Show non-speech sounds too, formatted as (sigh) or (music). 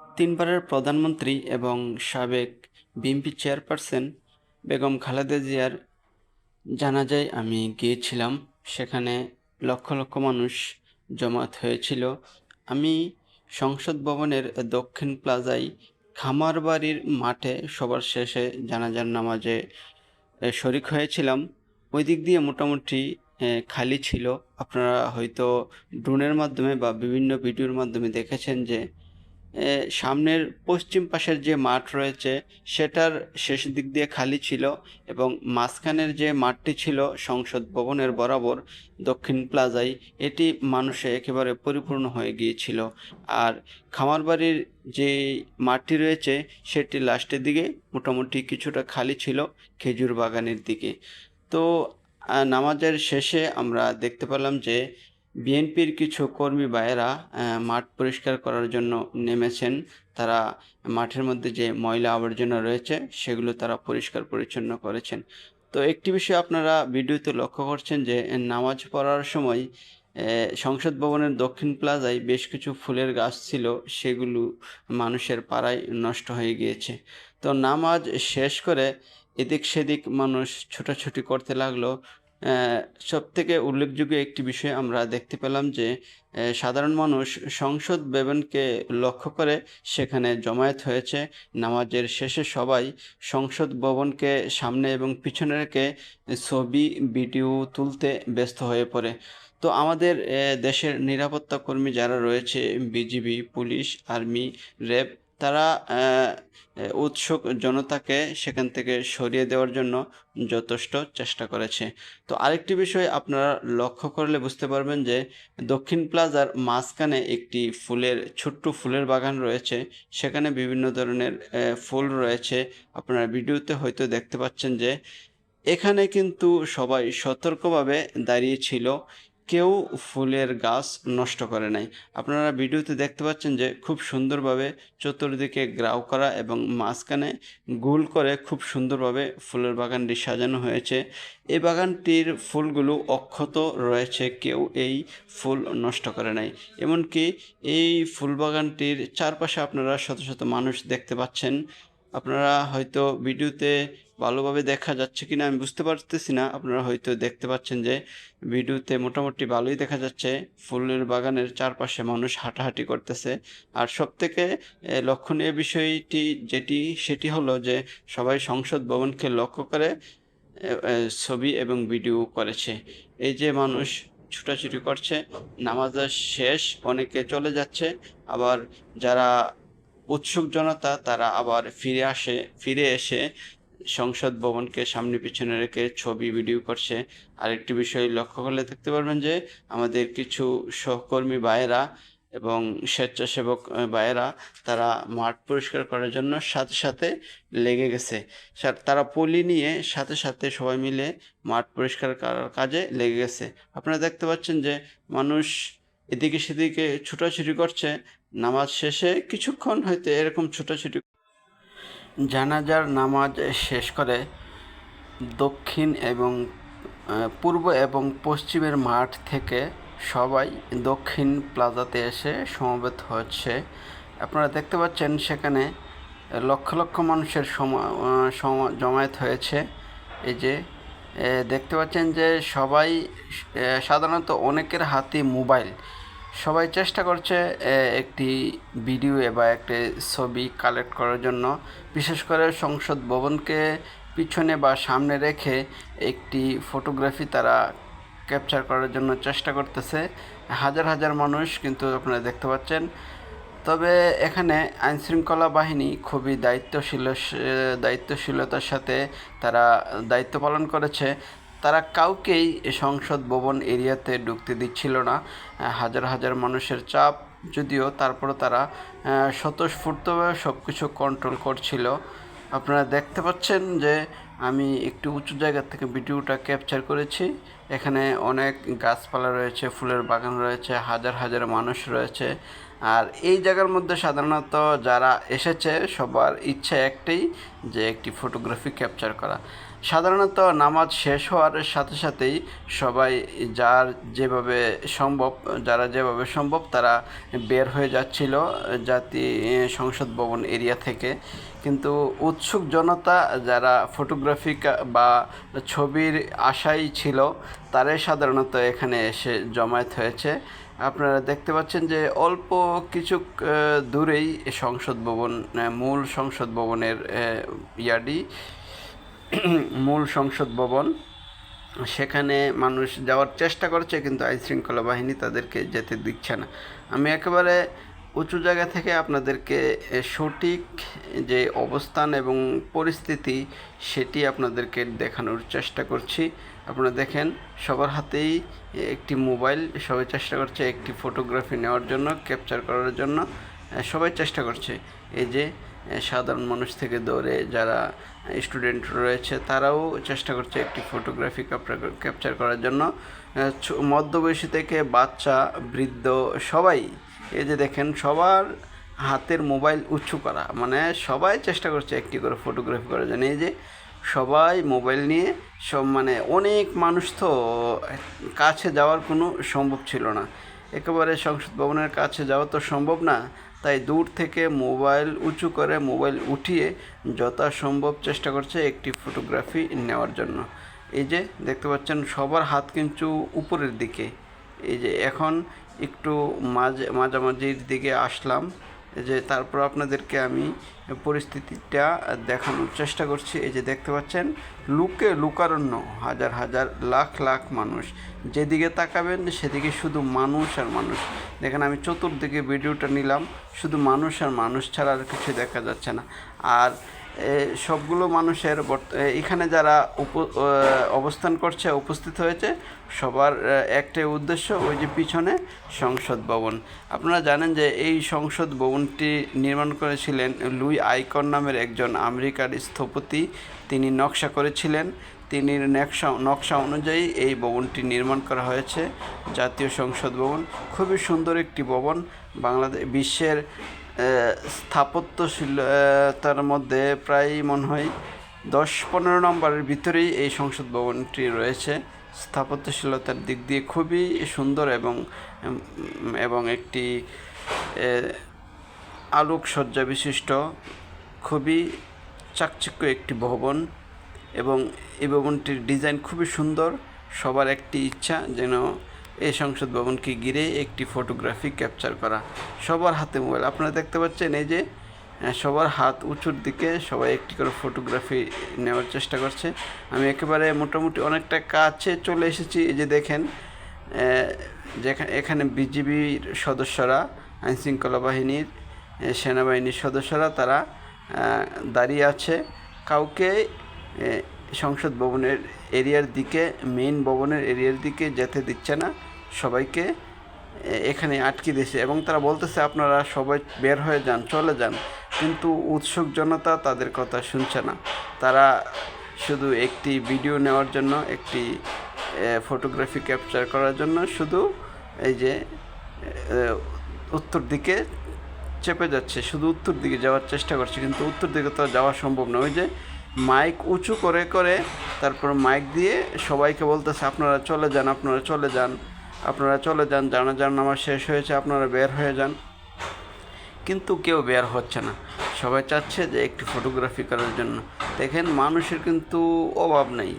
তিনবারের প্রধানমন্ত্রী এবং সাবেক বিএনপি চেয়ারপারসন বেগম খালেদা জিয়ার জানাজায় আমি গিয়েছিলাম। সেখানে লক্ষ লক্ষ মানুষ জমায়েত হয়েছিল। আমি সংসদ ভবনের দক্ষিণ প্লাজায় খামারবাড়ির মাঠে সবার শেষে জানাজার নামাজে শরিক হয়েছিলাম। ওই দিক দিয়ে মোটামুটি খালি ছিল। আপনারা হয়তো ড্রোনের মাধ্যমে বা বিভিন্ন ভিডিওর মাধ্যমে দেখেছেন যে সামনের পশ্চিম পাশের যে মাঠ রয়েছে, সেটার শেষ দিক দিয়ে খালি ছিল এবং মাঝখানের যে মাঠটি ছিল সংসদ ভবনের বরাবর দক্ষিণ প্লাজায়, এটি মানুষে একেবারে পরিপূর্ণ হয়ে গিয়েছিল। আর খামারবাড়ির যে মাঠটি রয়েছে, সেটি লাস্টের দিকে মোটামুটি কিছুটা খালি ছিল খেজুর বাগানের দিকে। তো নামাজের শেষে আমরা দেখতে পেলাম যে বিএনপির কিছু কর্মী ভাইয়েরা মাঠ পরিষ্কার করার জন্য নেমেছেন। তারা মাঠের মধ্যে যে ময়লা আবর্জনা রয়েছে, সেগুলো তারা পরিষ্কার পরিচ্ছন্ন করেছেন। তো একটি বিষয় আপনারা ভিডিওতে লক্ষ্য করছেন যে, নামাজ পড়ার সময় সংসদ ভবনের দক্ষিণ প্লাজায় বেশ কিছু ফুলের গাছ ছিল, সেগুলো মানুষের পাড়ায় নষ্ট হয়ে গিয়েছে। তো নামাজ শেষ করে এদিক সেদিক মানুষ ছোটাছুটি করতে লাগল। সব থেকে উল্লেখযোগ্য একটি বিষয় আমরা দেখতে পেলাম যে সাধারণ মানুষ সংসদ ভবনকে লক্ষ্য করে সেখানে জমায়েত হয়েছে। নামাজের শেষে সবাই সংসদ ভবনকে সামনে এবং পিছনে রেখে ছবি, ভিডিও তুলতে ব্যস্ত হয়ে পড়ে। তো আমাদের দেশের নিরাপত্তা কর্মী যারা রয়েছে, বিজিবি, পুলিশ, আর্মি, র্যাব তারা উৎসুক জনতাকে সেখান থেকে সরিয়ে দেওয়ার জন্য যথেষ্ট চেষ্টা করেছে। তো আরেকটি বিষয় আপনারা লক্ষ্য করলে বুঝতে পারবেন যে, দক্ষিণ প্লাজার মাঝখানে একটি ফুলের, ছোট্ট ফুলের বাগান রয়েছে। সেখানে বিভিন্ন ধরনের ফুল রয়েছে। আপনারা ভিডিওতে হয়তো দেখতে পাচ্ছেন যে, এখানে কিন্তু সবাই সতর্কভাবে দাঁড়িয়ে ছিল। কেউ ফুলের গাছ নষ্ট করে নাই। আপনারা ভিডিওতে দেখতে পাচ্ছেন যে খুব সুন্দরভাবে চতুর্দিকে গ্রাউ করা এবং মাঝখানে গোল করে খুব সুন্দরভাবে ফুলের বাগানটি সাজানো হয়েছে। এই বাগানটির ফুলগুলো অক্ষত রয়েছে, কেউ এই ফুল নষ্ট করে নাই। এমনকি এই ফুল বাগানটির চারপাশে আপনারা শত শত মানুষ দেখতে পাচ্ছেন। আপনারা হয়তো ভিডিওতে ভালোভাবে দেখা যাচ্ছে কিনা আমি বুঝতে পারতেছি না। আপনারা হয়তো দেখতে পাচ্ছেন যে ভিডিওতে মোটামুটি ভালোই দেখা যাচ্ছে। ফুলের বাগানের চারপাশে মানুষ হাঁটাহাঁটি করতেছে। আর সব থেকে লক্ষণীয় বিষয়টি যেটি, সেটি হলো যে সবাই সংসদ ভবনকে লক্ষ্য করে ছবি এবং ভিডিও করেছে। এই যে মানুষ ছুটাছুটি করছে, নামাজের শেষ অনেকে চলে যাচ্ছে। আবার যারা উৎসুক জনতা, তারা আবার ফিরে আসে, ফিরে এসে সংসদ ভবনকে সামনে পিছনে রেখে ছবি ভিডিও করছে। আরেকটি বিষয় লক্ষ্য করলে দেখতে পারবেন যে, আমাদের কিছু সহকর্মী ভাইয়েরা এবং স্বেচ্ছাসেবক ভাইয়েরা, তারা মাঠ পরিষ্কার করার জন্য সাথে সাথে লেগে গেছে। তারা পলি নিয়ে সাথে সাথে সবাই মিলে মাঠ পরিষ্কার করার কাজে লেগে গেছে। আপনারা দেখতে পাচ্ছেন যে, মানুষ এদিকে সেদিকে ছুটাছুটি করছে। নামাজ শেষে কিছুক্ষণ হয়তো এরকম ছুটাছুটি জানাজার নামাজ শেষ করে দক্ষিণ এবং পূর্ব এবং পশ্চিমের মাঠ থেকে সবাই দক্ষিণ প্লাজাতে এসে সমবেত হচ্ছে। আপনারা দেখতে পাচ্ছেন সেখানে লক্ষ লক্ষ মানুষের জমায়েত হয়েছে। এই যে দেখতে পাচ্ছেন যে সবাই সাধারণত অনেকের হাতে মোবাইল। সবাই চেষ্টা করছে একটি ভিডিও বা একটি ছবি কালেক্ট করার জন্য। বিশেষ করে সংসদ ভবনকে পিছনে বা সামনে রেখে একটি ফটোগ্রাফি তারা ক্যাপচার করার জন্য চেষ্টা করতেছে। হাজার হাজার মানুষ কিন্তু আপনারা দেখতে পাচ্ছেন। তবে এখানে আইনশৃঙ্খলা বাহিনী খুবই দায়িত্বশীল দায়িত্বশীলতার সাথে তারা দায়িত্ব পালন করেছে। তারা কাউকেই সংসদ ভবন এরিয়াতে ঢুকতে দিচ্ছিল না। হাজার হাজার মানুষের চাপ, যদিও তারপরও তারা স্বতঃস্ফূর্তভাবে সব কিছু কন্ট্রোল করছিল। আপনারা দেখতে পাচ্ছেন যে আমি একটু উঁচু জায়গা থেকে ভিডিওটা ক্যাপচার করেছি। এখানে অনেক গাছপালা রয়েছে, ফুলের বাগান রয়েছে, হাজার হাজার মানুষ রয়েছে। আর এই জায়গার মধ্যে সাধারণত যারা এসেছে, সবার ইচ্ছা একটাই যে একটি ফটোগ্রাফি ক্যাপচার করা। সাধারণত নামাজ শেষ হওয়ার সাথে সাথেই সবাই যার যেভাবে সম্ভব, যারা যেভাবে সম্ভব তারা বের হয়ে যাচ্ছিল জাতি সংসদ ভবন এরিয়া থেকে। কিন্তু উৎসুক জনতা যারা ফটোগ্রাফি বা ছবির আশাই ছিল, তারাই সাধারণত এখানে এসে জমায়েত হয়েছে। আপনারা দেখতে পাচ্ছেন যে অল্প কিছু দূরেই সংসদ ভবন মূল সংসদ ভবনের ইয়ার্ডি (clears throat) মূল সংসদ ভবন। সেখানে মানুষ যাওয়ার চেষ্টা করছে, কিন্তু আইনশৃঙ্খলা বাহিনী তাদেরকে যেতে দিচ্ছে না। আমি একেবারে উঁচু জায়গা থেকে আপনাদেরকে সঠিক যে অবস্থান এবং পরিস্থিতি সেটি আপনাদেরকে দেখানোর চেষ্টা করছি। আপনারা দেখেন, সবার হাতেই একটি মোবাইল, সবাই চেষ্টা করছে একটি ফটোগ্রাফি নেওয়ার জন্য, ক্যাপচার করার জন্য সবাই চেষ্টা করছে। এই যে সাধারণ মানুষ থেকে দৌড়ে যারা স্টুডেন্ট রয়েছে, তারাও চেষ্টা করছে একটি ফটোগ্রাফি ক্যাপচার করার জন্য। মধ্যবয়সী থেকে বাচ্চা, বৃদ্ধ সবাই, এই যে দেখেন সবার হাতের মোবাইল উঁচু করা মানে সবাই চেষ্টা করছে একটি করে ফটোগ্রাফি করার জন্য। এই যে সবাই মোবাইল নিয়ে সব মানে অনেক মানুষ তো কাছে যাওয়ার কোনো সম্ভব ছিল না। একেবারে সংসদ ভবনের কাছে যাওয়া তো সম্ভব না তাই দূর থেকে মোবাইল উঁচু করে মোবাইল উঠিয়ে যথাসম্ভব চেষ্টা করছে একটি ফটোগ্রাফি নেওয়ার জন্য। এই যে দেখতে পাচ্ছেন সবার হাত কিন্তু উপরের দিকে। এই যে এখন একটু মাঝে, মাঝামাঝির দিকে আসলাম। যে তারপর আপনাদেরকে আমি পরিস্থিতিটা দেখানোর চেষ্টা করছি। এই যে দেখতে পাচ্ছেন, লুকে লুকারণ্য, হাজার হাজার লাখ লাখ মানুষ। যেদিকে তাকাবেন, সেদিকে শুধু মানুষ আর মানুষ। দেখেন, আমি চতুর্দিকে ভিডিওটা নিলাম, শুধু মানুষ আর মানুষ ছাড়া আর কিছু দেখা যাচ্ছে না। আর সবগুলো মানুষের এখানে যারা অবস্থান করছে, উপস্থিত হয়েছে, সবার একটাই উদ্দেশ্য, ওই যে পিছনে সংসদ ভবন। আপনারা জানেন যে এই সংসদ ভবনটি নির্মাণ করেছিলেন লুই আইকন নামের একজন আমেরিকার স্থপতি। তিনি নকশা করেছিলেন। তিনি নকশা নকশা অনুযায়ী এই ভবনটি নির্মাণ করা হয়েছে। জাতীয় সংসদ ভবন। খুবই সুন্দর একটি ভবন। বাংলাদেশ বিশ্বের স্থাপত্যশীলতার মধ্যে প্রায় মনে হয় দশ পনেরো নম্বরের ভিতরেই এই সংসদ ভবনটি রয়েছে। স্থাপত্যশীলতার দিক দিয়ে খুবই সুন্দর এবং এবং একটি আলোকসজ্জা বিশিষ্ট, খুবই চাকচিক্য একটি ভবন এবং এই ভবনটির ডিজাইন খুবই সুন্দর। সবার একটি ইচ্ছা যেন এই সংসদ ভবনকে ঘিরে একটি ফটোগ্রাফি ক্যাপচার করা। সবার হাতে মোবাইল আপনারা দেখতে পাচ্ছেন এই যে সবার হাত উঁচুর দিকে সবাই একটি করে ফটোগ্রাফি নেওয়ার চেষ্টা করছে। আমি একেবারে মোটামুটি অনেকটা কাছে চলে এসেছি। এই যে দেখেন যেখানে এখানে বিজিবির সদস্যরা, আইনশৃঙ্খলা বাহিনীর সেনাবাহিনীর সদস্যরা তারা দাঁড়িয়ে আছে। কাউকে সংসদ ভবনের এরিয়ার দিকে মেইন ভবনের এরিয়ার দিকে যেতে দিচ্ছে না। সবাইকে এখানে আটকে দিয়েছে এবং তারা বলতেছে, আপনারা সবাই বের হয়ে যান, চলে যান। কিন্তু উৎসুক জনতা তাদের কথা শুনছে না। তারা শুধু একটি ভিডিও নেওয়ার জন্য, একটি ফটোগ্রাফি ক্যাপচার করার জন্য শুধু এই যে উত্তর দিকে চেপে যাচ্ছে, শুধু উত্তর দিকে যাওয়ার চেষ্টা করছে। কিন্তু উত্তর দিকে তো যাওয়া সম্ভব না। ওই যে মাইক উঁচু করে করে তারপর মাইক দিয়ে সবাইকে বলতেছে, আপনারা চলে যান, আপনারা চলে যান। আপনারা চলে যান, জানাজার নামাজ শেষ হয়েছে, আপনারা বের হয়ে যান। কিন্তু কেউ বের হচ্ছে না। সবাই চাচ্ছে যে একটি ফটোগ্রাফি করার জন্য। দেখেন, মানুষের কিন্তু অভাব নেই।